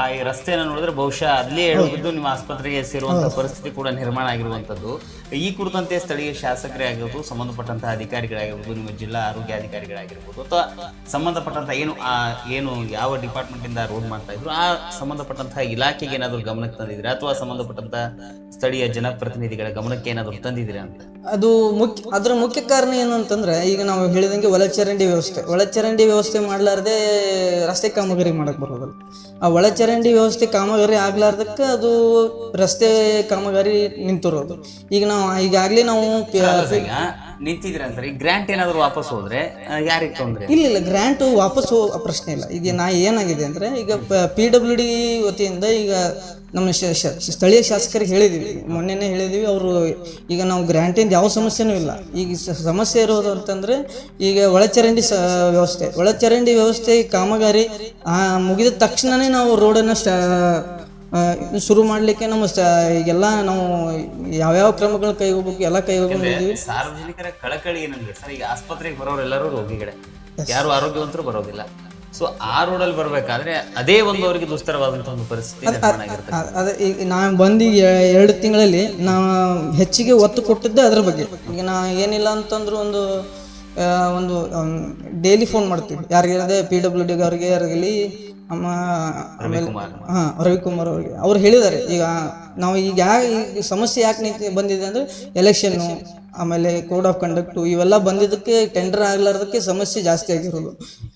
ಆ ಈ ರಸ್ತೆನ ನೋಡಿದ್ರೆ ಬಹುಶಃ ಅಲ್ಲಿ ಎಡಬಿದ್ದು ನಿಮ್ಮ ಆಸ್ಪತ್ರೆಗೆ ಸೇರುವಂತ ಪರಿಸ್ಥಿತಿ ಕೂಡ ನಿರ್ಮಾಣ ಆಗಿರುವಂಥದ್ದು. ಈ ಕುರಿತಂತೆ ಸ್ಥಳೀಯ ಶಾಸಕರೇ ಆಗಿರ್ಬೋದು, ಸಂಬಂಧಪಟ್ಟಂತಹ ಅಧಿಕಾರಿಗಳಾಗಿರ್ಬೋದು, ನಿಮ್ಮ ಜಿಲ್ಲಾ ಆರೋಗ್ಯಾಧಿಕಾರಿಗಳಾಗಿರ್ಬೋದು ಅಥವಾ ಸಂಬಂಧಪಟ್ಟಂತಹ ಏನು, ಆ, ಏನು ಯಾವ ಡಿಪಾರ್ಟ್ಮೆಂಟ್ ಇಂದ ರೋಡ್ ಮಾಡ್ತಾ ಇದ್ರು, ಆ ಸಂಬಂಧಪಟ್ಟಂತಹ ಇಲಾಖೆಗೆ ಏನಾದರೂ ಗಮನಕ್ಕೆ ತಂದಿದ್ದೀರಾ? ಅಥವಾ ಸಂಬಂಧಪಟ್ಟಂತಹ ಸ್ಥಳೀಯ ಜನಪ್ರತಿನಿಧಿಗಳ ಗಮನಕ್ಕೆ ಏನಾದರೂ ತಂದಿದ್ದೀರಾ ಅಂತ? ಅದು ಮುಖ್ಯ, ಅದರ ಮುಖ್ಯ ಕಾರಣ ಏನು ಅಂತಂದ್ರೆ, ಈಗ ನಾವು ಹೇಳಿದಂಗೆ ಒಳಚರಂಡಿ ವ್ಯವಸ್ಥೆ. ಒಳಚರಂಡಿ ವ್ಯವಸ್ಥೆ ಮಾಡಲಾರದೆ ರಸ್ತೆ ಕಾಮಗಾರಿ ಮಾಡಕ್ ಬರೋದಲ್ಲ. ಆ ಒಳಚರಂಡಿ ವ್ಯವಸ್ಥೆ ಕಾಮಗಾರಿ ಆಗ್ಲಾರ್ದಕ್ಕೆ ಅದು ರಸ್ತೆ ಕಾಮಗಾರಿ ನಿಂತಿರೋದು. ಈಗ ನಾವು ಈಗಾಗಲೇ ನಾವು ನಿಂತಿದ್ರೆ ಅಂತಾರೆ ಈ ಗ್ರಾಂಟ್ ಏನಾದ್ರು ವಾಪಸ್ ಹೋದ್ರೆ ಯಾರಿಗೆ ತೊಂದ್ರೆ? ಇಲ್ಲ ಇಲ್ಲ ಗ್ರ್ಯಾಂಟು ವಾಪಸ್ ಪ್ರಶ್ನೆ ಇಲ್ಲ. ಈಗ ನಾ ಏನಾಗಿದೆ ಅಂದ್ರೆ, ಈಗ ಪಿ ಡಬ್ಲ್ಯೂ ಡಿ ವತಿಯಿಂದ ಈಗ ನಮ್ಮ ಸ್ಥಳೀಯ ಶಾಸಕರಿಗೆ ಹೇಳಿದ್ದೀವಿ ಮೊನ್ನೆನೇ ಹೇಳಿದ್ದೀವಿ ಅವರು ಈಗ ನಾವು ಗ್ರ್ಯಾಂಟಿಂದ ಯಾವ ಸಮಸ್ಯೆನೂ ಇಲ್ಲ. ಈಗ ಸಮಸ್ಯೆ ಇರೋದು ಅಂತಂದರೆ, ಈಗ ಒಳಚರಂಡಿ ಸ, ವ್ಯವಸ್ಥೆ. ಒಳಚರಂಡಿ ವ್ಯವಸ್ಥೆ ಕಾಮಗಾರಿ ಮುಗಿದ ತಕ್ಷಣವೇ ನಾವು ರೋಡನ್ನು ಶುರು ಮಾಡಲಿಕ್ಕೆ ನಮ್ಮ ಸ ಈಗೆಲ್ಲ ನಾವು ಯಾವ್ಯಾವ ಕ್ರಮಗಳು ಕೈಗೊಳ್ಬೇಕು ಎಲ್ಲ ಕೈಗೊಂಡಿದ್ದೀವಿ ಸಾರ್ವಜನಿಕರ ಕಳಕಳಿ ಏನಂದ್ರೆ ಸರ್ ಈಗ ಆಸ್ಪತ್ರೆಗೆ ಬರೋರೆಲ್ಲರೂ ರೋಗಿಗಳೇ ಯಾರು ಆರೋಗ್ಯವಂತರು ಬರೋದಿಲ್ಲ. ಸೊ ಆ ರೋಡಲ್ಲಿ ಬರ್ಬೇಕಾದ್ರೆ ಅದೇ ಒಂದು ಅವರಿಗೆ ದುಸ್ತರವಾದಂತ ಒಂದು ಪರಿಸ್ಥಿತಿ ಅದೇ ಈಗ ನಾನು ಬಂದು ಈಗ ಎರಡು ತಿಂಗಳಲ್ಲಿ ನಾ ಹೆಚ್ಚಿಗೆ ಒತ್ತು ಕೊಟ್ಟಿದ್ದೆ ಅದ್ರ ಬಗ್ಗೆ. ಈಗ ನಾ ಏನಿಲ್ಲ ಅಂತಂದ್ರು ಒಂದು ಒಂದು ಡೈಲಿ ಫೋನ್ ಮಾಡ್ತೀವಿ ಯಾರಿಗೆ ಪಿ ಡಬ್ಲ್ಯೂ ಡಿ ಅವ್ರಿಗೆ ಯಾರಿಗಲಿ ಅಮ್ಮ ಆಮೇಲೆ ಹಾಂ ರವಿಕುಮಾರ್ ಅವ್ರಿಗೆ. ಅವ್ರು ಹೇಳಿದ್ದಾರೆ ಈಗ ನಾವು ಈಗ ಯಾ ಈಗ ಸಮಸ್ಯೆ ಯಾಕೆ ನಿಂತು ಬಂದಿದೆ ಅಂದರೆ ಎಲೆಕ್ಷನ್ನು ಆಮೇಲೆ ಕೋಡ್ ಆಫ್ ಕಂಡಕ್ಟ್ ಇವೆಲ್ಲ ಬಂದಿದ್ದಕ್ಕೆ ಟೆಂಡರ್ ಆಗ್ಲಾರ್ದಕ್ಕೆ ಸಮಸ್ಯೆ ಜಾಸ್ತಿ ಆಗಿರೋದು.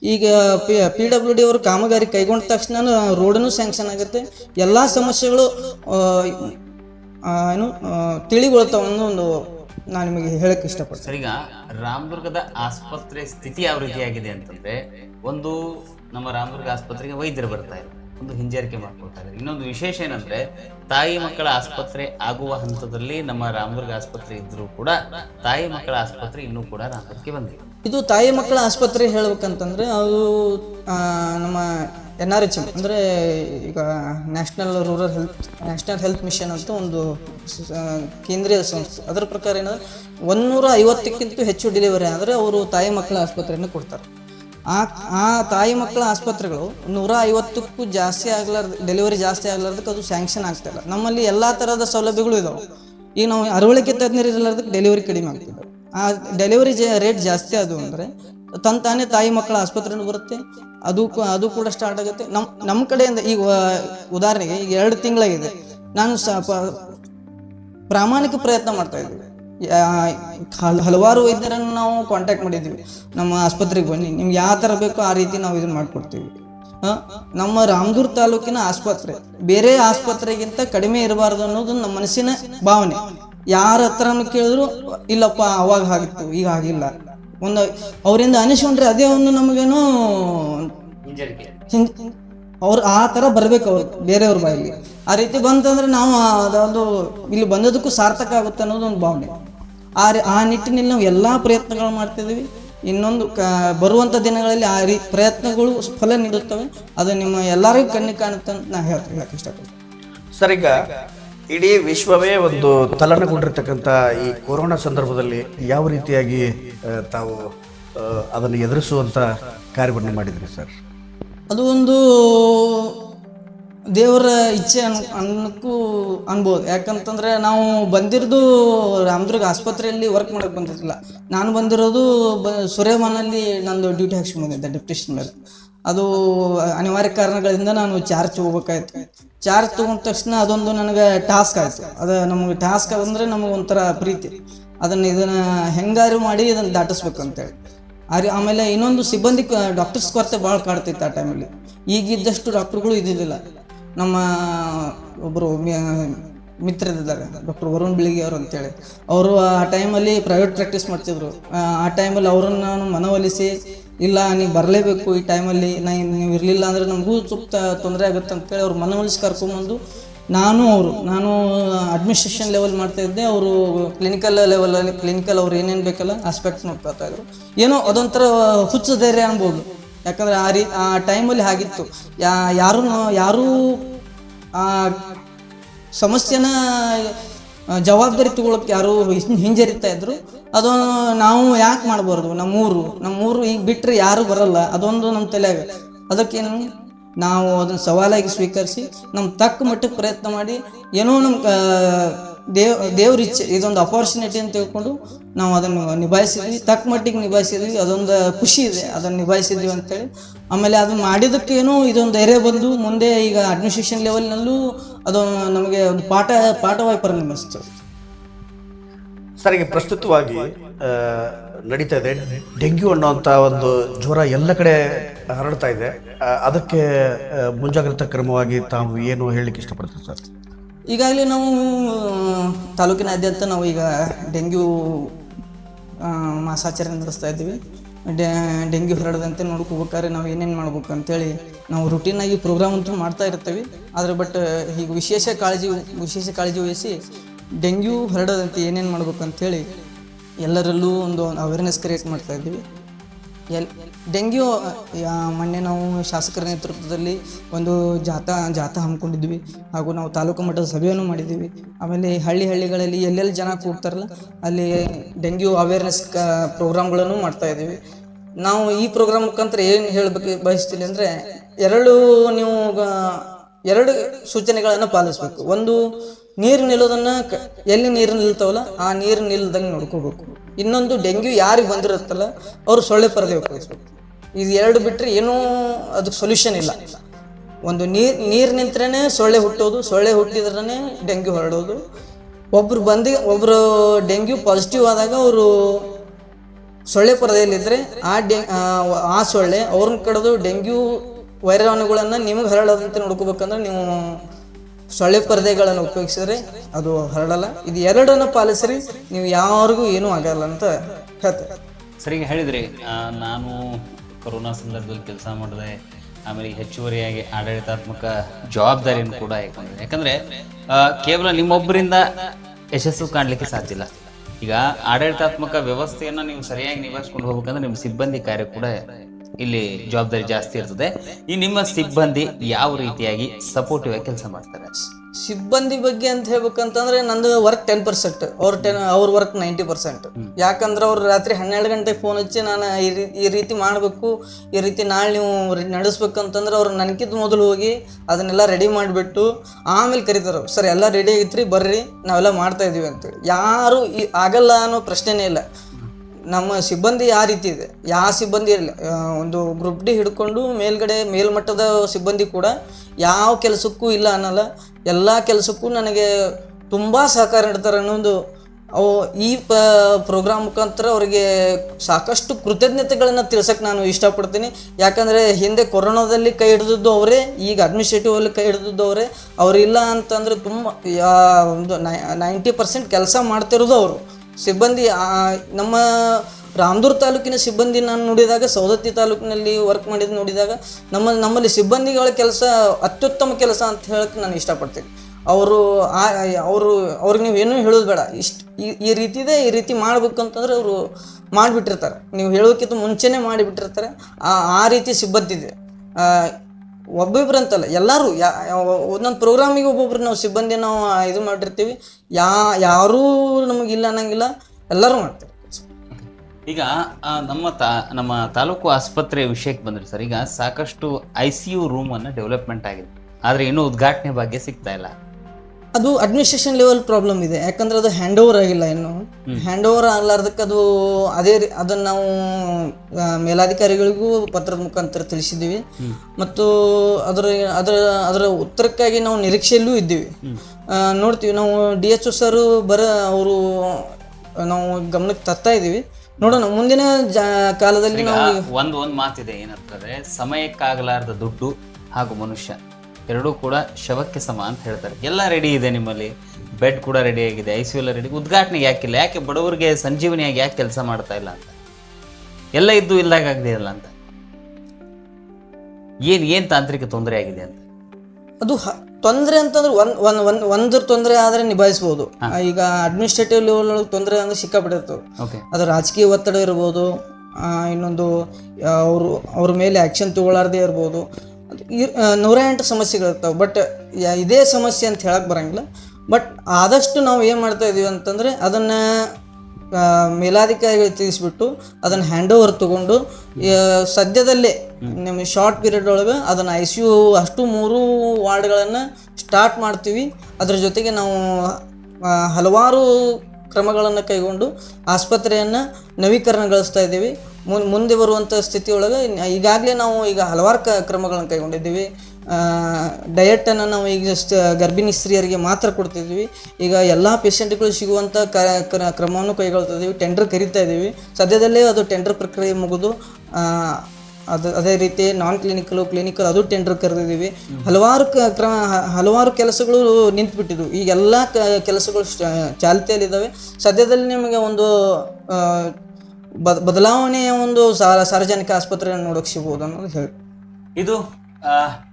ಈಗ ಪಿ ಪಿ ಡಬ್ಲ್ಯೂ ಡಿ ಅವರು ಕಾಮಗಾರಿ ಕೈಗೊಂಡ ತಕ್ಷಣ ರೋಡನು ಸ್ಯಾಂಕ್ಷನ್ ಆಗುತ್ತೆ. ಎಲ್ಲ ಸಮಸ್ಯೆಗಳು ಏನು ಆ, ತಿಳಿಗೊಳ್ತಾವ ಅನ್ನೋ ಒಂದು ನಾನು ನಿಮಗೆ ಹೇಳಕ್ಕೆ ಇಷ್ಟಪಡ್ತೀನಿ. ಸರ್ ಈಗ ರಾಮದುರ್ಗದ ಆಸ್ಪತ್ರೆ ಸ್ಥಿತಿ ಯಾವ ರೀತಿಯಾಗಿದೆ ಅಂತಂದ್ರೆ ಒಂದು ನಮ್ಮ ರಾಮದುರ್ಗ ಆಸ್ಪತ್ರೆಗೆ ವೈದ್ಯರು ಬರ್ತಾ ಇಲ್ಲ ಒಂದು ಹಿಂಜರಿಕೆ ಮಾಡ್ಕೊಳ್ತಾ ಇದ್ದಾರೆ. ಇನ್ನೊಂದು ವಿಶೇಷ ಏನಂದ್ರೆ ತಾಯಿ ಮಕ್ಕಳ ಆಸ್ಪತ್ರೆ ಆಗುವ ಹಂತದಲ್ಲಿ ನಮ್ಮ ರಾಮದುರ್ಗ ಆಸ್ಪತ್ರೆ ಇದ್ರೂ ಕೂಡ ತಾಯಿ ಮಕ್ಕಳ ಆಸ್ಪತ್ರೆ ಇನ್ನೂ ಕೂಡ ರಾಮದುರ್ಗಕ್ಕೆ ಬಂದಿದೆ. ಇದು ತಾಯಿ ಮಕ್ಕಳ ಆಸ್ಪತ್ರೆ ಹೇಳ್ಬೇಕಂತಂದ್ರೆ ಅದು ನಮ್ಮ ಎನ್ ಆರ್ ಎಚ್ ಎಂ ಅಂದರೆ ಈಗ national rural health, national health mission ಅಂತ ಒಂದು ಕೇಂದ್ರೀಯ ಸಂಸ್ಥೆ. ಅದರ ಪ್ರಕಾರ ಏನಂದ್ರೆ ಒಂದೂರ ಐವತ್ತಕ್ಕಿಂತ ಹೆಚ್ಚು ಡೆಲಿವರಿ ಆದರೆ ಅವರು ತಾಯಿ ಮಕ್ಕಳ ಆಸ್ಪತ್ರೆಯನ್ನು ಕೊಡ್ತಾರೆ. ಆ ಆ ತಾಯಿ ಮಕ್ಕಳ ಆಸ್ಪತ್ರೆಗಳು ನೂರ ಐವತ್ತಕ್ಕೂ ಜಾಸ್ತಿ ಆಗ್ಲಾರ್ದು, ಡೆಲಿವರಿ ಜಾಸ್ತಿ ಆಗ್ಲಾರ್ದಕ್ಕೆ ಅದು ಸ್ಯಾಂಕ್ಷನ್ ಆಗ್ತಾ ಇಲ್ಲ. ನಮ್ಮಲ್ಲಿ ಎಲ್ಲ ಥರದ ಸೌಲಭ್ಯಗಳು ಇದಾವೆ. ಈಗ ನಾವು ಅರವಳಿಕೆ ತಜ್ಞರು ಇರಲಾರ್ದಕ್ಕೆ ಡೆಲಿವರಿ ಕಡಿಮೆ ಆಗ್ತಿದೆ. ಆ ಡೆಲಿವರಿ ಜ, ರೇಟ್ ಜಾಸ್ತಿ ಅದು ಅಂದರೆ ತನ್ ತಾನೇ ತಾಯಿ ಮಕ್ಕಳ ಆಸ್ಪತ್ರೆನೂ ಬರುತ್ತೆ. ಅದು ಅದು ಕೂಡ ಸ್ಟಾರ್ಟ್ ಆಗುತ್ತೆ. ನಮ್ಮ ನಮ್ಮ ಕಡೆಯಿಂದ ಈಗ ಉದಾಹರಣೆಗೆ ಈಗ ಎರಡು ತಿಂಗಳಾಗಿದೆ. ನಾನು ಪ್ರಾಮಾಣಿಕ ಪ್ರಯತ್ನ ಮಾಡ್ತಾ ಇದ್ದೀವಿ ಹಲವಾರು ವೈದ್ಯರನ್ನು ನಾವು ಕಾಂಟ್ಯಾಕ್ಟ್ ಮಾಡಿದ್ದೀವಿ. ನಮ್ಮ ಆಸ್ಪತ್ರೆಗೆ ಬನ್ನಿ. ನಿಮ್ಗೆ ಯಾವ ಥರ ಬೇಕೋ ಆ ರೀತಿ ನಾವು ಇದನ್ನು ಮಾಡಿಕೊಡ್ತೀವಿ. ನಮ್ಮ ರಾಮದುರ್ ತಾಲೂಕಿನ ಆಸ್ಪತ್ರೆ, ಬೇರೆ ಆಸ್ಪತ್ರೆಗಿಂತ ಕಡಿಮೆ ಇರಬಾರ್ದು ಅನ್ನೋದು ನಮ್ಮ ಮನಸ್ಸಿನ ಭಾವನೆ. ಯಾರ ಹತ್ರನೂ ಕೇಳಿದ್ರು, ಇಲ್ಲಪ್ಪ, ಅವಾಗ ಆಗಿತ್ತು ಈಗ ಆಗಿಲ್ಲ ಒಂದು ಅವರಿಂದ ಅನಿಸ್ಕೊಂಡ್ರೆ ಅದೇ ಒಂದು ನಮಗೇನು ಅವ್ರು ಆ ಥರ ಬರ್ಬೇಕು ಅವ್ರು ಬೇರೆಯವ್ರ ಬಾಯಿಗೆ ಆ ರೀತಿ ಬಂತಂದ್ರೆ ನಾವು ಅದೊಂದು ಇಲ್ಲಿ ಬಂದದಕ್ಕೂ ಸಾರ್ಥಕ ಆಗುತ್ತೆ ಅನ್ನೋದು ಒಂದು ಭಾವನೆ. ಆ ರೀ- ಆ ನಿಟ್ಟಿನಲ್ಲಿ ನಾವು ಎಲ್ಲ ಪ್ರಯತ್ನಗಳು ಮಾಡ್ತಿದ್ದೀವಿ. ಇನ್ನೊಂದು ಕ ಬರುವಂಥ ದಿನಗಳಲ್ಲಿ ಆ ರೀ ಪ್ರಯತ್ನಗಳು ಫಲ ನೀಡುತ್ತವೆ. ಅದು ನಿಮ್ಮ ಎಲ್ಲರಿಗೂ ಕಣ್ಣಿಗೆ ಕಾಣುತ್ತೆ ಅಂತ ನಾ ಹೇಳ್ತೀನಿ. ಹೇಳಕ್ಕೆ ಇಷ್ಟಪಡ್ತೀನಿ? ಸರ್ ಈಗ ಇಡೀ ವಿಶ್ವವೇ ಒಂದು ತಲನಗೊಂಡಿರ್ತಕ್ಕಂಥ ಈ ಕೊರೋನಾ ಸಂದರ್ಭದಲ್ಲಿ ಯಾವ ರೀತಿಯಾಗಿ ತಾವು ಅದನ್ನು ಎದುರಿಸುವಂಥ ಕಾರ್ಯವನ್ನು ಮಾಡಿದ್ರಿ ಸರ್? ಅದು ಒಂದು ದೇವರ ಇಚ್ಛೆ ಅನ್, ಅನ್ನಕ್ಕೂ ಅನ್ಬೋದು. ಯಾಕಂತಂದ್ರೆ ನಾವು ಬಂದಿರೋದು ರಾಮದುರ್ಗ ಆಸ್ಪತ್ರೆಯಲ್ಲಿ ವರ್ಕ್ ಮಾಡೋಕೆ ಬಂದಿರಲಿಲ್ಲ. ನಾನು ಬಂದಿರೋದು ಬ ಸುರೇಮನಲ್ಲಿ ನಂದು ಡ್ಯೂಟಿ ಹಾಕ್ಸ್ಕೊಂಡು ಬಂದಿದ್ದೆ ಮೇಲೆ ಅದು ಅನಿವಾರ್ಯ ಕಾರಣಗಳಿಂದ ನಾನು ಚಾರ್ಜ್ ಹೋಗ್ಬೇಕಾಯ್ತು ಚಾರ್ಜ್ ತೊಗೊಂಡ ತಕ್ಷಣ ಅದೊಂದು ನನಗೆ ಟಾಸ್ಕ್ ಆಯಿತು. ಅದು ನಮಗೆ ಟಾಸ್ಕ್ ಅಂದರೆ ನಮಗೆ ಒಂಥರ ಪ್ರೀತಿ. ಅದನ್ನು ಇದನ್ನು ಹೆಂಗಾರು ಮಾಡಿ ಇದನ್ನು ದಾಟಿಸ್ಬೇಕಂತೇಳಿ. ಆರಿ ಆಮೇಲೆ ಇನ್ನೊಂದು ಸಿಬ್ಬಂದಿ ಡಾಕ್ಟರ್ಸ್ ಕೊರತೆ ಭಾಳ ಕಾಡ್ತಿತ್ತು ಆ ಟೈಮಲ್ಲಿ ಈಗಿದ್ದಷ್ಟು ಡಾಕ್ಟ್ರುಗಳು ಇದ್ದಿದ್ದಿಲ್ಲ. ನಮ್ಮ ಒಬ್ಬರು ಮಿತ್ರರಿದ್ದಾರೆ ಡಾಕ್ಟರ್ ವರುಣ್ ಬಿಳಿಗಿ ಅವರು ಅಂತೇಳಿ. ಅವರು ಆ ಟೈಮಲ್ಲಿ ಪ್ರೈವೇಟ್ ಪ್ರಾಕ್ಟೀಸ್ ಮಾಡ್ತಿದ್ರು. ಆ ಟೈಮಲ್ಲಿ ಅವರನ್ನು ನಾನು ಮನವೊಲಿಸಿ ಇಲ್ಲ, ನೀವು ಬರಲೇಬೇಕು ಈ ಟೈಮಲ್ಲಿ ನಾ ನೀವು ಇರಲಿಲ್ಲ ಅಂದರೆ ನಮಗೂ ಸ್ವಲ್ಪ ತೊಂದರೆ ಆಗುತ್ತೆ ಅಂತೇಳಿ ಅವ್ರು ಮನವೊಲಿಸಿ ಕರ್ಕೊಂಬಂದು ನಾನು ಅವರು, ನಾನು ಅಡ್ಮಿನಿಸ್ಟ್ರೇಷನ್ ಲೆವೆಲ್ ಮಾಡ್ತಾ ಇದ್ದೆ. ಅವರು ಕ್ಲಿನಿಕಲ್ ಲೆವೆಲಲ್ಲಿ ಕ್ಲಿನಿಕಲ್ ಅವ್ರು ಏನೇನು ಬೇಕಲ್ಲ ಆಸ್ಪೆಕ್ಟ್ ನೋಡ್ತಾ ಇದ್ರು ಏನೋ ಅದೊಂಥರ ಹುಚ್ಚು ಧೈರ್ಯ ಅನ್ಬೋದು. ಯಾಕಂದರೆ ಆ ರೀ, ಆ ಟೈಮಲ್ಲಿ ಆಗಿತ್ತು ಯಾರು ಯಾರೂ ಆ ಸಮಸ್ಯೆನ ಜವಾಬ್ದಾರಿ ತಗೊಳಕ್ಕೆ ಯಾರು ಹಿಂಜರಿತಾ ಇದ್ರು. ಅದು ನಾವು ಯಾಕೆ ಮಾಡಬಾರ್ದು? ನಮ್ಮೂರು. ನಮ್ಮೂರು ಈಗ ಬಿಟ್ಟರೆ ಯಾರು ಬರಲ್ಲ. ಅದೊಂದು ನಮ್ಮ ತಲೆಯಾಗ. ಅದಕ್ಕೇನು ನಾವು ಅದನ್ನು ಸವಾಲಾಗಿ ಸ್ವೀಕರಿಸಿ ನಮ್ಮ ತಕ್ಕ ಮಟ್ಟಕ್ಕೆ ಪ್ರಯತ್ನ ಮಾಡಿ, ಏನೋ ನಮ್ಮ ದೇವ್, ದೇವ್ರ ಇಚ್ಛೆ, ಇದೊಂದು ಅಪಾರ್ಚುನಿಟಿ ಅಂತ ತಿಳ್ಕೊಂಡು ನಾವು ಅದನ್ನು ನಿಭಾಯಿಸಿದ್ವಿ. ತಕ್ಕ ಮಟ್ಟಿಗೆ ನಿಭಾಯಿಸಿದ್ವಿ. ಅದೊಂದು ಖುಷಿ ಇದೆ. ಅದನ್ನು ನಿಭಾಯಿಸಿದ್ವಿ ಅಂತೇಳಿ. ಆಮೇಲೆ ಅದು ಮಾಡಿದಕ್ಕೇನು ಇದೊಂದು ಧೈರ್ಯ ಬಂದು ಮುಂದೆ ಈಗ ಅಡ್ಮಿನಿಸ್ಟ್ರೇಷನ್ ಲೆವೆಲ್ನಲ್ಲೂ ಅದು ನಮಗೆ ಒಂದು ಪಾಠ ಪಾಠವಾಗಿ ಪರಿಣಮಿಸ್ತು ಸರ್, ಈಗ ಪ್ರಸ್ತುತವಾಗಿ ನಡೀತಾ ಇದೆ. ಡೆಂಗ್ಯೂ ಅನ್ನೋಂಥ ಒಂದು ಜ್ವರ ಎಲ್ಲ ಕಡೆ ಹರಡ್ತಾ ಇದೆ. ಅದಕ್ಕೆ ಮುಂಜಾಗ್ರತಾ ಕ್ರಮವಾಗಿ ತಾವು ಏನು ಹೇಳಲಿಕ್ಕೆ ಇಷ್ಟಪಡ್ತೀವಿ ಸರ್? ಈಗಾಗಲೇ ನಾವು ತಾಲೂಕಿನಾದ್ಯಂತ ನಾವು ಈಗ ಡೆಂಗ್ಯೂ ಮಾಸಾಚರಣೆ ನಡೆಸ್ತಾ ಇದ್ದೀವಿ. ಡೆ, ಡೆಂಗ್ಯೂ ಹರಡದಂತೆ ನೋಡ್ಕೋಬೇಕಾದ್ರೆ ನಾವು ಏನೇನು ಮಾಡ್ಬೇಕು ಅಂತೇಳಿ ನಾವು ರುಟೀನಾಗಿ ಪ್ರೋಗ್ರಾಮ್ ಅಂತೂ ಮಾಡ್ತಾ ಇರ್ತೀವಿ. ಆದರೆ ಬಟ್ ಈಗ ವಿಶೇಷ ಕಾಳಜಿ ವಿಶೇಷ ಕಾಳಜಿ ವಹಿಸಿ ಡೆಂಗ್ಯೂ ಹರಡದಂತೆ ಏನೇನು ಮಾಡ್ಬೇಕು ಅಂತೇಳಿ ಎಲ್ಲರಲ್ಲೂ ಒಂದು ಅವೇರ್ನೆಸ್ ಕ್ರಿಯೇಟ್ ಮಾಡ್ತಾ ಇದ್ದೀವಿ. ಎಲ್ ಡೆಂಗ್ಯೂ ಮೊನ್ನೆ ನಾವು ಶಾಸಕರ ನೇತೃತ್ವದಲ್ಲಿ ಒಂದು ಜಾಥಾ ಜಾಥಾ ಹಮ್ಮಿಕೊಂಡಿದ್ವಿ. ಹಾಗೂ ನಾವು ತಾಲೂಕು ಮಟ್ಟದ ಸಭೆಯನ್ನು ಮಾಡಿದ್ದೀವಿ. ಆಮೇಲೆ ಹಳ್ಳಿ ಹಳ್ಳಿಗಳಲ್ಲಿ ಎಲ್ಲೆಲ್ಲಿ ಜನ ಕೂಡ್ತಾರಲ್ಲ ಅಲ್ಲಿ ಡೆಂಗ್ಯೂ ಅವೇರ್ನೆಸ್ ಕ ಪ್ರೋಗ್ರಾಮ್ಗಳನ್ನು ಮಾಡ್ತಾ ಇದ್ದೀವಿ. ನಾವು ಈ ಪ್ರೋಗ್ರಾಮ್ ಮುಖಾಂತರ ಏನು ಹೇಳಬೇಕು, ಬಯಸ್ತೀವಿ ಅಂದರೆ, ಎರಡು ನೀವು ಎರಡು ಸೂಚನೆಗಳನ್ನು ಪಾಲಿಸಬೇಕು. ಒಂದು ನೀರು ನಿಲ್ಲೋದನ್ನ ಎಲ್ಲಿ ನೀರು ನಿಲ್ತಾವಲ್ಲ ಆ ನೀರು ನಿಲ್ದಂಗೆ ನೋಡ್ಕೋಬೇಕು. ಇನ್ನೊಂದು ಡೆಂಗ್ಯೂ ಯಾರಿಗೆ ಬಂದಿರುತ್ತಲ್ಲ, ಅವರು ಸೊಳ್ಳೆ ಪರದೆ ಉಪಯೋಗಿಸ್ಬೇಕು. ಇದು ಎರಡು ಬಿಟ್ಟರೆ ಏನೂ ಅದಕ್ಕೆ ಸೊಲ್ಯೂಷನ್ ಇಲ್ಲ. ಒಂದು ನೀರು ನೀರು ನಿಂತ್ರೇ ಸೊಳ್ಳೆ ಹುಟ್ಟೋದು, ಸೊಳ್ಳೆ ಹುಟ್ಟಿದ್ರೇ ಡೆಂಗ್ಯೂ ಹರಡೋದು. ಒಬ್ರು ಬಂದು ಒಬ್ಬರು ಡೆಂಗ್ಯೂ ಪಾಸಿಟಿವ್ ಆದಾಗ ಅವರು ಸೊಳ್ಳೆ ಪರದೆಯಲ್ಲಿದ್ದರೆ ಆ ಡೆ ಆ ಸೊಳ್ಳೆ ಅವ್ರನ್ನ ಕಡಿದು ಡೆಂಗ್ಯೂ ವೈರಾಣುಗಳನ್ನು ನಿಮಗೆ ಹರಡದಂತೆ ನೋಡ್ಕೋಬೇಕಂದ್ರೆ ನೀವು ಸೊಳ್ಳೆ ಪರದೆಗಳನ್ನು ಉಪಯೋಗಿಸಿದ್ರೆ ಅದು ಹರಡಲ್ಲ. ಇದು ಎರಡನ್ನು ಪಾಲಿಸ್ರಿ, ನೀವು ಯಾರಿಗೂ ಏನೂ ಆಗಲ್ಲ ಅಂತ ಹೇಳ್ತಾರೆ ಸರಿ ಹೇಳಿದ್ರಿ ನಾನು ಕೊರೋನಾ ಸಂದರ್ಭದಲ್ಲಿ ಕೆಲಸ ಮಾಡಿದೆ. ಆಮೇಲೆ ಹೆಚ್ಚುವರಿಯಾಗಿ ಆಡಳಿತಾತ್ಮಕ ಜವಾಬ್ದಾರಿಯನ್ನು ಕೂಡ ಯಾಕಂದ್ರೆ ಕೇವಲ ನಿಮ್ಮೊಬ್ಬರಿಂದ ಯಶಸ್ಸು ಕಾಣಲಿಕ್ಕೆ ಸಾಧ್ಯ ಇಲ್ಲ. ಈಗ ಆಡಳಿತಾತ್ಮಕ ವ್ಯವಸ್ಥೆಯನ್ನು ನೀವು ಸರಿಯಾಗಿ ನಿಭಾಯಿಸ್ಕೊಂಡು ಹೋಗ್ಬೇಕಂದ್ರೆ ನಿಮ್ಮ ಸಿಬ್ಬಂದಿ ಕಾರ್ಯ ಕೂಡ ಇಲ್ಲಿ ಜವಾಬ್ದಾರಿ ಜಾಸ್ತಿ ಇರ್ತದೆ. ಈ ನಿಮ್ಮ ಸಿಬ್ಬಂದಿ ಯಾವ ರೀತಿಯಾಗಿ ಸಪೋರ್ಟಿವ್ ಆಗಿ ಕೆಲಸ ಮಾಡ್ತಾರೆ? ಸಿಬ್ಬಂದಿ ಬಗ್ಗೆ ಅಂತ ಹೇಳ್ಬೇಕಂತಂದ್ರೆ ನಂದು ವರ್ಕ್ ಟೆನ್ ಪರ್ಸೆಂಟ್ ಅವ್ರ ಟೆನ್ ಅವ್ರ ವರ್ಕ್ ನೈಂಟಿ ಪರ್ಸೆಂಟ್ ಯಾಕಂದ್ರೆ ಅವ್ರು ರಾತ್ರಿ ಹನ್ನೆರಡು ಗಂಟೆಗೆ ಫೋನ್ ಹಚ್ಚಿ ನಾನು ಈ ರೀತಿ ಮಾಡಬೇಕು ಈ ರೀತಿ ನಾಳೆ ನೀವು ನಡೆಸ್ಬೇಕು ನಡೆಸ್ಬೇಕಂತಂದ್ರೆ ಅವ್ರು ನನಗಿಂತ ಮೊದಲು ಹೋಗಿ ಅದನ್ನೆಲ್ಲ ರೆಡಿ ಮಾಡಿಬಿಟ್ಟು ಆಮೇಲೆ ಕರೀತಾರೆ ಸರ್ ಎಲ್ಲ ರೆಡಿ ಆಗೈತ್ರಿ ಬರ್ರಿ ನಾವೆಲ್ಲ ಮಾಡ್ತಾ ಇದೀವಿ ಅಂತೇಳಿ ಯಾರು ಈ ಆಗಲ್ಲ ಅನ್ನೋ ಪ್ರಶ್ನೆನೇ ಇಲ್ಲ. ನಮ್ಮ ಸಿಬ್ಬಂದಿ ಯಾವ ರೀತಿ ಇದೆ. ಯಾವ ಸಿಬ್ಬಂದಿ ಇರಲಿ ಒಂದು ಗ್ರೂಪ್ ಡಿ ಹಿಡ್ಕೊಂಡು ಮೇಲ್ಗಡೆ ಮೇಲ್ಮಟ್ಟದ ಸಿಬ್ಬಂದಿ ಕೂಡ ಯಾವ ಕೆಲಸಕ್ಕೂ ಇಲ್ಲ ಅನ್ನಲ್ಲ. ಎಲ್ಲ ಕೆಲಸಕ್ಕೂ ನನಗೆ ತುಂಬ ಸಹಕಾರ ನೀಡ್ತಾರೆ ಅನ್ನೋದು ಅವು ಈ, ಪ ಪ್ರೋಗ್ರಾಮ್ ಮುಖಾಂತರ ಅವರಿಗೆ ಸಾಕಷ್ಟು ಕೃತಜ್ಞತೆಗಳನ್ನು ತಿಳಿಸೋಕೆ ನಾನು ಇಷ್ಟಪಡ್ತೀನಿ. ಯಾಕಂದರೆ ಹಿಂದೆ ಕೊರೋನಾದಲ್ಲಿ ಕೈ ಹಿಡಿದಿದ್ದು ಅವರೇ, ಈಗ ಅಡ್ಮಿನಿಸ್ಟ್ರೇಟಿವಲ್ಲಿ ಕೈ ಹಿಡಿದಿದ್ದು ಅವರೇ. ಅವರಿಲ್ಲ ಅಂತಂದರೆ ತುಂಬ ಒಂದು ನೈಂಟಿ ಪರ್ಸೆಂಟ್ ಕೆಲಸ ಮಾಡ್ತಿರೋದು ಅವರು. ಸಿಬ್ಬಂದಿ ಆ, ನಮ್ಮ ರಾಮದೂರ್ ತಾಲೂಕಿನ ಸಿಬ್ಬಂದಿ ನಾನು ನೋಡಿದಾಗ ಸವದತ್ತಿ ತಾಲೂಕಿನಲ್ಲಿ ವರ್ಕ್ ಮಾಡಿದ ನೋಡಿದಾಗ ನಮ್ಮ ನಮ್ಮಲ್ಲಿ ಸಿಬ್ಬಂದಿಗಳ ಕೆಲಸ ಅತ್ಯುತ್ತಮ ಕೆಲಸ ಅಂತ ಹೇಳಕ್ಕೆ ನಾನು ಇಷ್ಟಪಡ್ತೀನಿ. ಅವರು ಅವರು ಅವ್ರಿಗೆ ನೀವು ಏನೂ ಹೇಳೋದು ಬೇಡ. ಇಷ್ಟು ಈ ಈ ರೀತಿ ಇದೆ ಈ ರೀತಿ ಮಾಡ್ಬೇಕು ಅಂತಂದ್ರೆ ಅವರು ಮಾಡಿಬಿಟ್ಟಿರ್ತಾರೆ. ನೀವು ಹೇಳೋಕ್ಕಿಂತ ಮುಂಚೆನೇ ಮಾಡಿಬಿಟ್ಟಿರ್ತಾರೆ. ಆ ಆ ರೀತಿ ಸಿಬ್ಬಂದಿ ಇದೆ ಆ, ಒಬ್ಬೊಬ್ರು ಅಂತಲ್ಲ ಎಲ್ಲರೂ ಯಾ ಒಂದೊಂದು ಪ್ರೋಗ್ರಾಮಿಗೆ ಒಬ್ಬೊಬ್ರು ನಾವು ಸಿಬ್ಬಂದಿ ನಾವು ಇದು ಮಾಡಿರ್ತೀವಿ. ಯಾ ಯಾರೂ ನಮಗಿಲ್ಲ ಅನ್ನಂಗಿಲ್ಲ ಎಲ್ಲರೂ ಮಾಡ್ತಾರೆ. ಈಗ ನಮ್ಮ ತಾ ನಮ್ಮ ತಾಲೂಕು ಆಸ್ಪತ್ರೆ ವಿಷಯಕ್ಕೆ ಬಂದ್ರೆ ಸರ್. ಈಗ ಸಾಕಷ್ಟು ಐ ಸಿ ಯು ರೂಮನ್ನು ಡೆವಲಪ್ಮೆಂಟ್ ಆಗಿದೆ. ಆದರೆ ಇನ್ನೂ ಉದ್ಘಾಟನೆ ಬಗ್ಗೆ ಸಿಗ್ತಾ ಇಲ್ಲ. ಅದು ಅಡ್ಮಿನಿಸ್ಟ್ರೇಷನ್ ಲೆವೆಲ್ ಪ್ರಾಬ್ಲಮ್ ಇದೆ. ಯಾಕಂದ್ರೆ ಅದು ಹ್ಯಾಂಡ್ ಓವರ್ ಆಗಿಲ್ಲ ಇನ್ನು. ಹ್ಯಾಂಡ್ ಓವರ್ ಆಗ್ಲಾರ್ದಕ್ಕೆ ಅದು ಅದೇ ಅದನ್ನ ನಾವು ಮೇಲಾಧಿಕಾರಿಗಳಿಗೂ ಪತ್ರದ ಮುಖಾಂತರ ತಿಳಿಸಿದ್ದೀವಿ. ಮತ್ತು ಅದರ ಅದರ ಅದರ ಉತ್ತರಕ್ಕಾಗಿ ನಾವು ನಿರೀಕ್ಷೆಯಲ್ಲೂ ಇದ್ದೀವಿ. ನೋಡ್ತೀವಿ ನಾವು ಡಿ ಎಚ್ ಒ ಸರ್ ಬರ ಅವರು ನಾವು ಗಮನಕ್ಕೆ ತರ್ತಾ ಇದ್ದೀವಿ. ನೋಡೋಣ ಮುಂದಿನ ಕಾಲದಲ್ಲಿ ನಾವು ಒಂದು ಒಂದು ಮಾತಿದೆ ಏನಂತಂದ್ರೆ ಸಮಯಕ್ಕಾಗಲಾರದ ದುಡ್ಡು ಹಾಗೂ ಮನುಷ್ಯ. ಎರಡೂ ಕೂಡ ಶವಕ್ಕೆ ಸಮ ಅಂತ ಹೇಳ್ತಾರೆ. ಎಲ್ಲ ರೆಡಿ ಇದೆ ನಿಮ್ಮಲ್ಲಿ. ಬೆಡ್ ಕೂಡ ರೆಡಿ ಆಗಿದೆ. ಐ ಸಿ ಎಲ್ಲ ರೆಡಿ ಉದ್ಘಾಟನೆಗೆ ಯಾಕಿಲ್ಲ? ಯಾಕೆ ಬಡವರಿಗೆ ಸಂಜೀವನಿಯಾಗಿ ಯಾಕೆ ಕೆಲಸ ಮಾಡ್ತಾ ಇಲ್ಲ ಅಂತ? ಎಲ್ಲ ಇದ್ದು ಇಲ್ದಾಗ ಇಲ್ಲ ಅಂತ. ಏನು ಏನು ತಾಂತ್ರಿಕ ತೊಂದರೆ ಆಗಿದೆ ಅಂತ? ಅದು ತೊಂದರೆ ತೊಂದ್ರೆ ಅಂತಂದ್ರೆ ಒಂದ್ ಒಂದ್ ಒಂದ್ ಒಂದ್ರ ತೊಂದರೆ ಆದ್ರೆ ನಿಭಾಯಿಸ್ಬೋದು. ಈಗ ಅಡ್ಮಿನಿಸ್ಟ್ರೇಟಿವ್ ಲೆವೆಲ್ ಒಳಗೆ ತೊಂದರೆ ಅಂದ್ರೆ ಸಿಕ್ಕಾಪಟ್ಟಿರ್ತವೆ ಓಕೆ ಅದು ರಾಜಕೀಯ ಒತ್ತಡ ಇರ್ಬೋದು. ಇನ್ನೊಂದು ಅವರು ಅವ್ರ ಮೇಲೆ ಆ್ಯಕ್ಷನ್ ತಗೊಳ್ಳಾರ್ದೇ ಇರ್ಬೋದು. ನೂರ ಎಂಟು ಸಮಸ್ಯೆಗಳಿರ್ತಾವೆ ಬಟ್ ಇದೇ ಸಮಸ್ಯೆ ಅಂತ ಹೇಳಕ್ಕೆ ಬರಂಗಿಲ್ಲ. ಬಟ್ ಆದಷ್ಟು ನಾವು ಏನು ಮಾಡ್ತಾ ಇದ್ದೀವಿ ಅಂತಂದರೆ ಅದನ್ನು ಮೇಲಾಧಿಕಾರಿಗಳಿಗೆ ಮೇಲಾಧಿಕಾರಿಗಳು ತಿಳಿಸ್ಬಿಟ್ಟು ಅದನ್ನು ಹ್ಯಾಂಡ್ ಓವರ್ ತೊಗೊಂಡು ಸದ್ಯದಲ್ಲೇ ನಿಮ್ಮ ಶಾರ್ಟ್ ಪೀರಿಯಡ್ ಒಳಗೆ ಅದನ್ನು ಐ ಸಿ ಯು ಅಷ್ಟು ಮೂರು ವಾರ್ಡ್ಗಳನ್ನು ಸ್ಟಾರ್ಟ್ ಮಾಡ್ತೀವಿ. ಅದರ ಜೊತೆಗೆ ನಾವು ಹಲವಾರು ಕ್ರಮಗಳನ್ನು ಕೈಗೊಂಡು ಆಸ್ಪತ್ರೆಯನ್ನು ನವೀಕರಣಗೊಳಿಸ್ತಾ ಇದ್ದೀವಿ ಮುನ್, ಮುಂದೆ ಬರುವಂಥ ಸ್ಥಿತಿಯೊಳಗೆ ಈಗಾಗಲೇ ನಾವು ಈಗ ಹಲವಾರು ಕ, ಕ್ರಮಗಳನ್ನು ಕೈಗೊಂಡಿದ್ದೀವಿ. ಡಯಟನ್ನು ನಾವು ಈಗ ಗರ್ಭಿಣಿ ಸ್ತ್ರೀಯರಿಗೆ ಮಾತ್ರ ಕೊಡ್ತಿದ್ವಿ ಈಗ ಎಲ್ಲ ಪೇಷಂಟ್ಗಳು ಸಿಗುವಂಥ ಕ್ರಮವನ್ನು ಕೈಗೊಳ್ತಾ ಇದ್ದೀವಿ ಟೆಂಡರ್ ಕರಿತಾ ಇದ್ದೀವಿ ಸದ್ಯದಲ್ಲೇ ಅದು ಟೆಂಡರ್ ಪ್ರಕ್ರಿಯೆ ಮುಗಿದು ಅದು ಅದೇ ರೀತಿ ನಾನ್ ಕ್ಲಿನಿಕಲು, ಕ್ಲಿನಿಕಲ್ ಅದು ಟೆಂಡರ್ ಕರೆದಿದ್ದೀವಿ. ಹಲವಾರು ಕ್ರಮ ಹಲವಾರು ಕೆಲಸಗಳು ನಿಂತುಬಿಟ್ಟಿದ್ವು. ಈಗ ಎಲ್ಲ ಕೆಲಸಗಳು ಚಾಲ್ತಿಯಲ್ಲಿದ್ದಾವೆ. ಸದ್ಯದಲ್ಲಿ ನಿಮಗೆ ಒಂದು ಬದ, ಬದಲಾವಣೆಯ ಒಂದು ಸಾರ್ವಜನಿಕ ಆಸ್ಪತ್ರೆಯನ್ನು ನೋಡೋಕೆ ಸಿಗ್ಬೋದು ಅನ್ನೋದು ಹೇಳಿ. ಇದು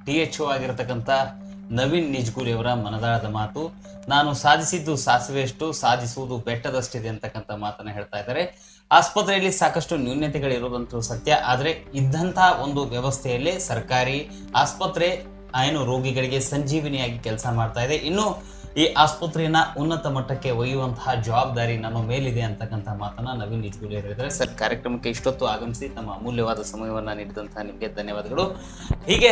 ಟಿ ಎಚ್ ಒ ಆಗಿರತಕ್ಕಂಥ ನವೀನ್ ನಿಜ್ಗುರಿ ಅವರ ಮನದಾಳದ ಮಾತು. ನಾನು ಸಾಧಿಸಿದ್ದು ಸಾಸಿವೆಯಷ್ಟು, ಸಾಧಿಸುವುದು ಬೆಟ್ಟದಷ್ಟಿದೆ ಅಂತಕ್ಕಂಥ ಮಾತನ್ನ ಹೇಳ್ತಾ ಇದ್ದಾರೆ. ಆಸ್ಪತ್ರೆಯಲ್ಲಿ ಸಾಕಷ್ಟು ನ್ಯೂನ್ಯತೆಗಳಿರೋದಂತೂ ಸತ್ಯ. ಆದರೆ ಇದ್ದಂತಹ ಒಂದು ವ್ಯವಸ್ಥೆಯಲ್ಲೇ ಸರ್ಕಾರಿ ಆಸ್ಪತ್ರೆ, ಏನು ರೋಗಿಗಳಿಗೆ ಸಂಜೀವಿನಿಯಾಗಿ ಕೆಲಸ ಮಾಡ್ತಾ ಇದೆ. ಇನ್ನು ಈ ಆಸ್ಪತ್ರೆಯನ್ನ ಉನ್ನತ ಮಟ್ಟಕ್ಕೆ ಒಯ್ಯುವಂತಹ ಜವಾಬ್ದಾರಿ ನಮ್ಮ ಮೇಲಿದೆ ಅಂತಕ್ಕಂಥ ಮಾತನ್ನ ನವೀನ್ ನಿಜ್ಗುಲಿ ಹೇಳಿದ್ರೆ ಸರ್, ಕಾರ್ಯಕ್ರಮಕ್ಕೆ ಇಷ್ಟೊತ್ತು ಆಗಮಿಸಿ ತಮ್ಮ ಅಮೂಲ್ಯವಾದ ಸಮಯವನ್ನ ನೀಡಿದಂತಹ ನಿಮಗೆ ಧನ್ಯವಾದಗಳು. ಹೀಗೆ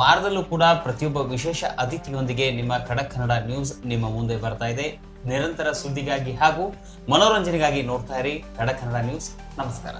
ವಾರದಲ್ಲೂ ಕೂಡ ಪ್ರತಿಯೊಬ್ಬ ವಿಶೇಷ ಅತಿಥಿಯೊಂದಿಗೆ ನಿಮ್ಮ ಖಡಕ್ ಕನ್ನಡ ನ್ಯೂಸ್ ನಿಮ್ಮ ಮುಂದೆ ಬರ್ತಾ ಇದೆ. ನಿರಂತರ ಸುದ್ದಿಗಾಗಿ ಹಾಗೂ ಮನೋರಂಜನೆಗಾಗಿ ನೋಡ್ತಾ ಇರಿ. ಖಡಕ್ ಕನ್ನಡ ನ್ಯೂಸ್. ನಮಸ್ಕಾರ.